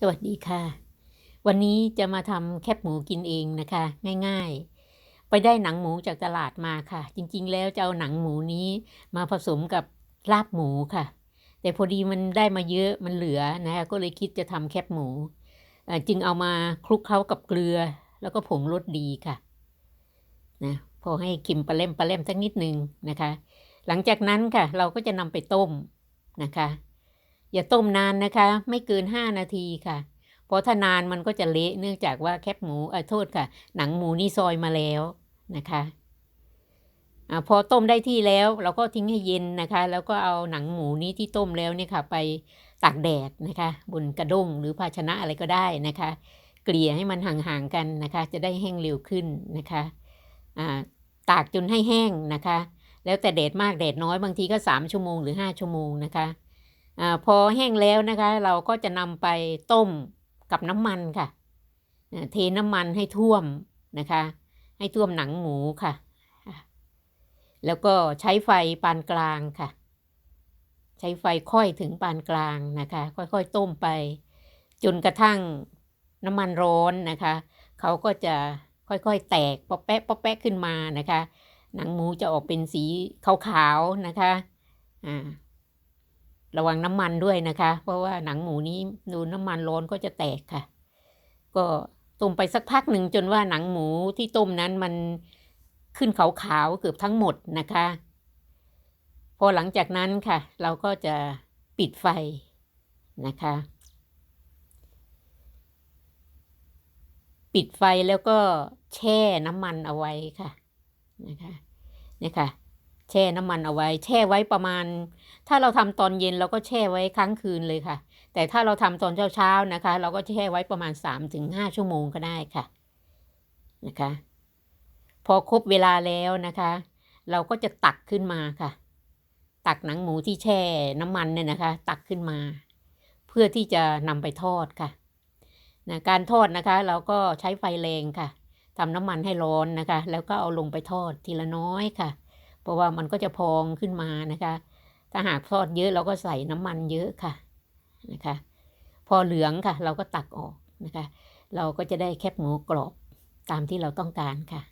สวัสดีค่ะ วันนี้จะมาทำแคบหมูกินเองนะคะ ง่ายๆ ไปได้หนังหมูจากตลาดมาค่ะ จริงๆ แล้วจะเอาหนังหมูนี้มาผสมกับลาบหมูค่ะ แต่พอดีมันได้มาเยอะมันเหลือนะคะก็เลยคิดจะทำแคบหมู จึงเอามาคลุกเคล้ากับเกลือ แล้วก็ผงรสดีค่ะนะพอให้เค็มปลาเล่มปลาเล่มสักนิดนึงนะคะ หลังจากนั้นค่ะ เราก็จะนำไปต้มนะคะ อย่าต้มนานนะคะ ไม่เกิน 5 นาทีค่ะ เพราะถ้านานมันก็จะเละเนื่องจากว่าแคบหมูเออโทษค่ะ หนังหมูนี่ซอยมาแล้วนะคะอพอต้มได้ที่แล้วเราก็ทิ้งให้เย็นนะคะ แล้วก็เอาหนังหมูนี้ที่ต้มแล้วเนี่ยค่ะ ไปตากแดดนะคะ บนกระด้งหรือภาชนะอะไรก็ได้นะคะ เกลี่ยให้มันห่างๆกันนะคะ จะได้แห้งเร็วขึ้นนะคะตากจนให้แห้งนะคะ แล้วแต่แดดมากแดดน้อยบางทีก็ 3 ชั่วโมงหรือ 5 ชั่วโมงนะคะ อพอแห้งแล้วนะคะ เราก็จะนำไปต้มกับน้ำมันค่ะเทน้ำมันให้ท่วมนะคะ ให้ท่วมหนังหมูค่ะ แล้วก็ใช้ไฟปานกลางค่ะ ใช้ไฟค่อยถึงปานกลางนะคะ ค่อยๆต้มไป จนกระทั่งน้ำมันร้อนนะคะ เขาก็จะค่อยๆแตกปอแปะปอแปะขึ้นมานะคะ หนังหมูจะออกเป็นสีขาวๆนะคะ อ่า ระวังน้ำมันด้วยนะคะ เพราะว่าหนังหมูนี้ดูน้ำมันร้อนก็จะแตกค่ะ ก็ต้มไปสักพักหนึ่งจนว่าหนังหมูที่ต้มนั้นมันขึ้นขาวๆเกือบทั้งหมดนะคะ พอหลังจากนั้นค่ะ เราก็จะปิดไฟนะคะ ปิดไฟแล้วก็แช่น้ำมันเอาไว้ค่ะนะคะเนี่ยค่ะ แช่น้ำมันเอาไว้ แช่ไว้ประมาณ ถ้าเราทำตอนเย็นเราก็แช่ไว้ค้างคืนเลยค่ะ แต่ถ้าเราทำตอนเช้าๆนะคะ เราก็แช่ไว้ประมาณ 3-5 ชั่วโมงก็ได้ค่ะนะคะ พอครบเวลาแล้วนะคะ เราก็จะตักขึ้นมาค่ะ ตักหนังหมูที่แช่น้ำมันเนี่ยนะคะ ตักขึ้นมา เพื่อที่จะนำไปทอดค่ะนะการทอดนะคะ เราก็ใช้ไฟแรงค่ะทำน้ำมันให้ร้อนนะคะ แล้วก็เอาลงไปทอดทีละน้อยค่ะ เพราะว่ามันก็จะพองขึ้นมานะคะ ถ้าหากทอดเยอะเราก็ใส่น้ำมันเยอะค่ะนะคะ พอเหลืองค่ะ เราก็ตักออกนะคะ เราก็จะได้แคบหมูกรอบตามที่เราต้องการค่ะ